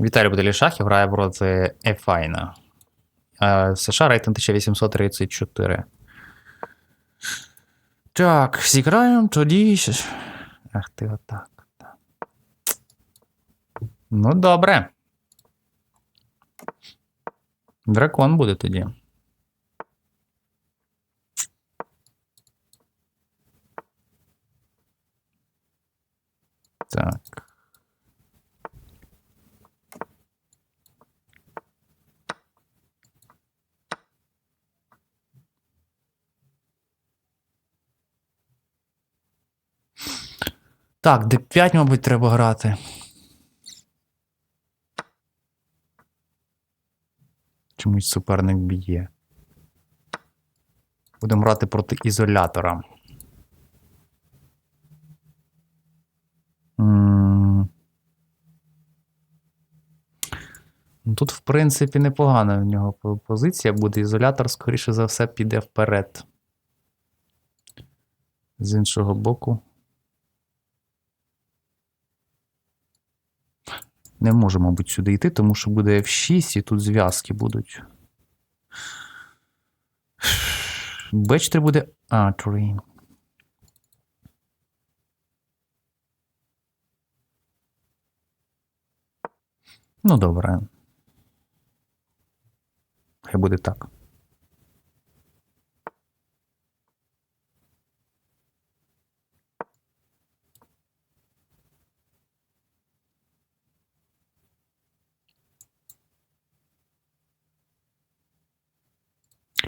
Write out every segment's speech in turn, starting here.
Віталій Буделішахів грає проти Ефайна. Е, США рейтинг 1834. Так, зіграємо тоді. Ах ти отак. так. Ну, добре. Дракон буде тоді. Так. Так, d5, мабуть, треба грати. Чомусь суперник б'є. Будемо грати проти ізолятора. Ну, Тут, в принципі, непогана в нього позиція буде. Ізолятор, скоріше за все, піде вперед. З іншого боку. Не можу, мабуть, сюди йти, тому що буде F6 і тут зв'язки будуть. Б4 буде А3. Ну, добре. Хай буде так.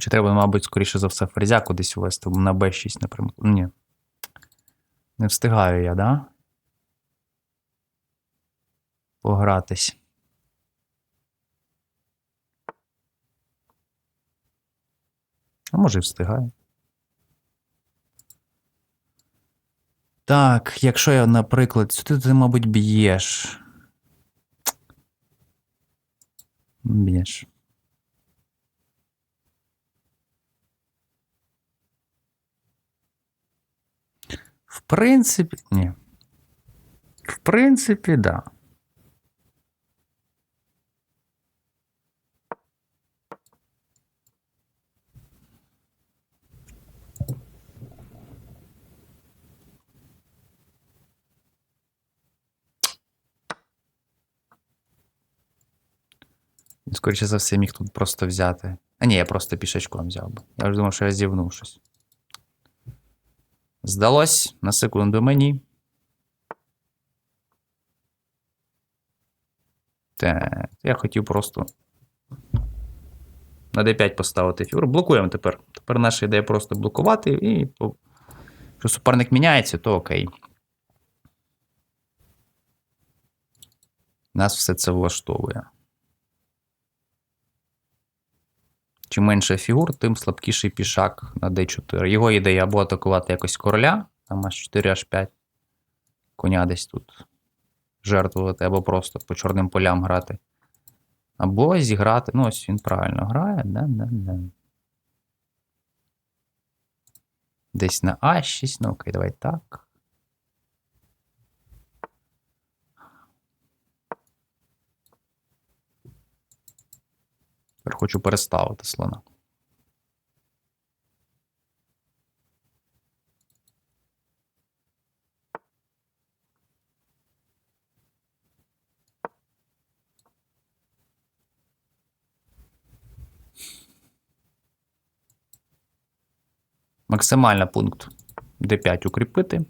Чи треба, мабуть, скоріше за все, ферзя кудись ввести на Б6 напрямку? Ні. Не встигаю я, да? Погратись. А може і встигаю. Так, якщо я, наприклад, сюди ти, мабуть, б'єш. Б'єш. В принципі, ні. В принципі, да. Скоріше за все, міг тут просто взяти. А ні, я просто пішачком взяв би. Я вже думав, що я зівнув щось. Здалось на секунду мені. Так, я хотів просто на D5 поставити фігуру. Блокуємо тепер. Тепер наша ідея просто блокувати, і якщо суперник міняється, то окей. Нас все це влаштовує. Чим менше фігур, тим слабкіший пішак на d4. Його ідея або атакувати якось короля, там h4, h5, коня десь тут жертвувати, або просто по чорним полям грати. Або зіграти. Ну, ось він правильно грає. Да, да, да. Десь на А6. Ну, окей, давай так. Хочу переставити слона. Максимально пункт D5 укріпити.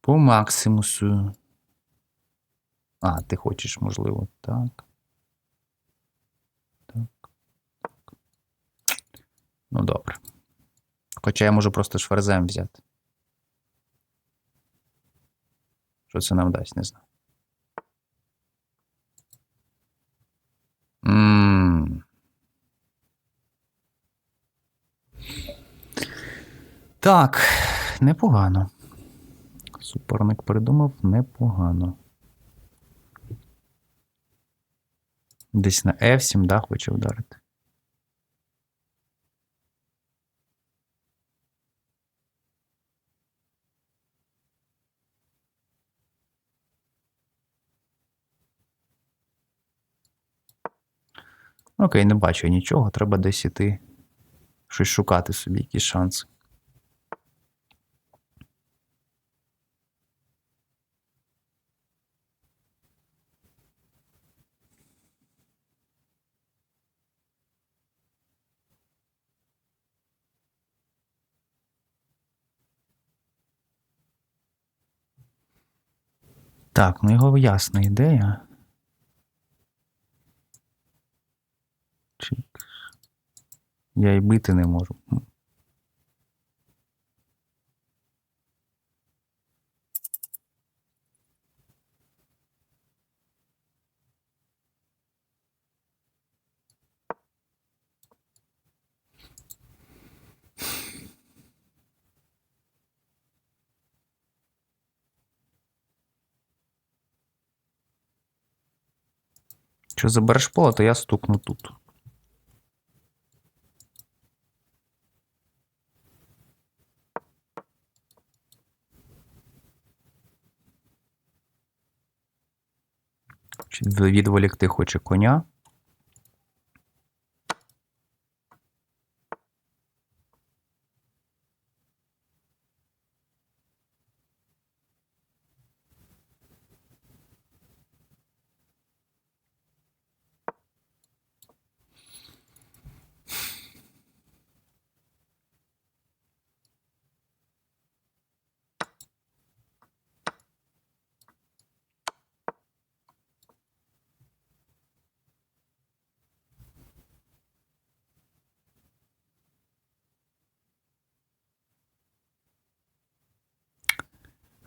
По максимусу. А, ти хочеш, можливо, так. Ну, добре. Хоча я можу просто шверзем взяти. Що це нам дасть, не знаю. Так, непогано. Суперник придумав непогано. Десь на F7, да, хоче вдарити. Окей, не бачу нічого, треба десь іти. Щось шукати собі, якісь шанси. Так, ну його ясна ідея. Я і бити не можу. Якщо забереш поле, то я стукну тут. Відволікти хоче коня.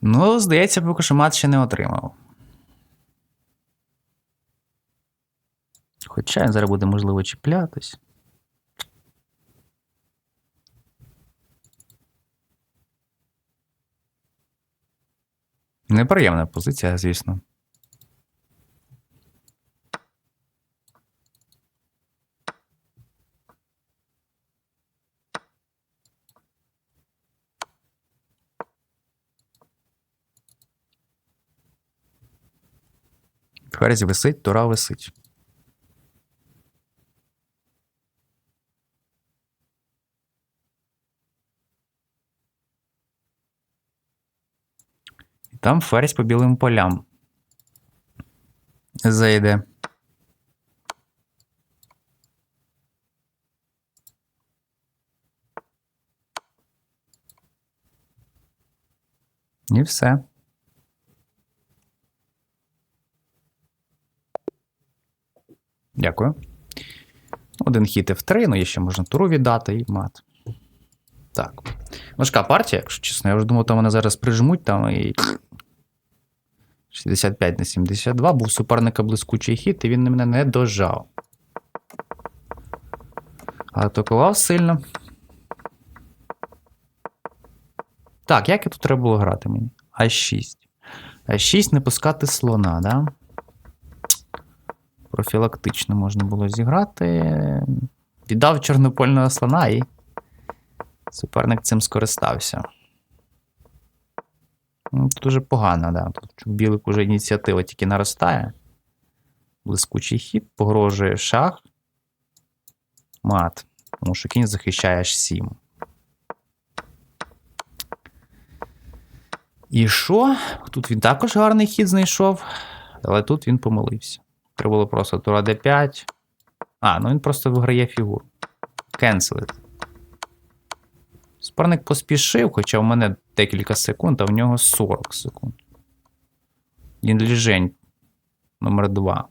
Ну, здається, поки що мат ще не отримав. Хоча зараз буде, можливо, чіплятись. Неприємна позиція, звісно. Ферзь висить, тура висить. І там ферзь по білим полям. Зайде. І все. Дякую. Один хід F3, ну є ще можна туру віддати і мат. Так. Важка партія, якщо чесно. Я вже думав, там мене зараз прижмуть там і. 65 на 72. Був суперника блискучий хід, і він мене не дожав. Атакував сильно. Так, як і тут треба було грати мені? А6. А6 не пускати слона, да? Профілактично можна було зіграти. Віддав чорнопольного слона і суперник цим скористався. Ну, Тут дуже погано, да. Тут у білик уже ініціатива тільки наростає. Блискучий хід, погрожує шах. Мат. Тому що кінь захищає аж 7. І що? Тут він також гарний хід знайшов, але тут він помилився. Треба було просто тура d5. А, ну він просто виграє фігуру. Кенселит. Спарник поспішив, хоча в мене декілька секунд, а в нього 40 секунд. Інліжень номер 2.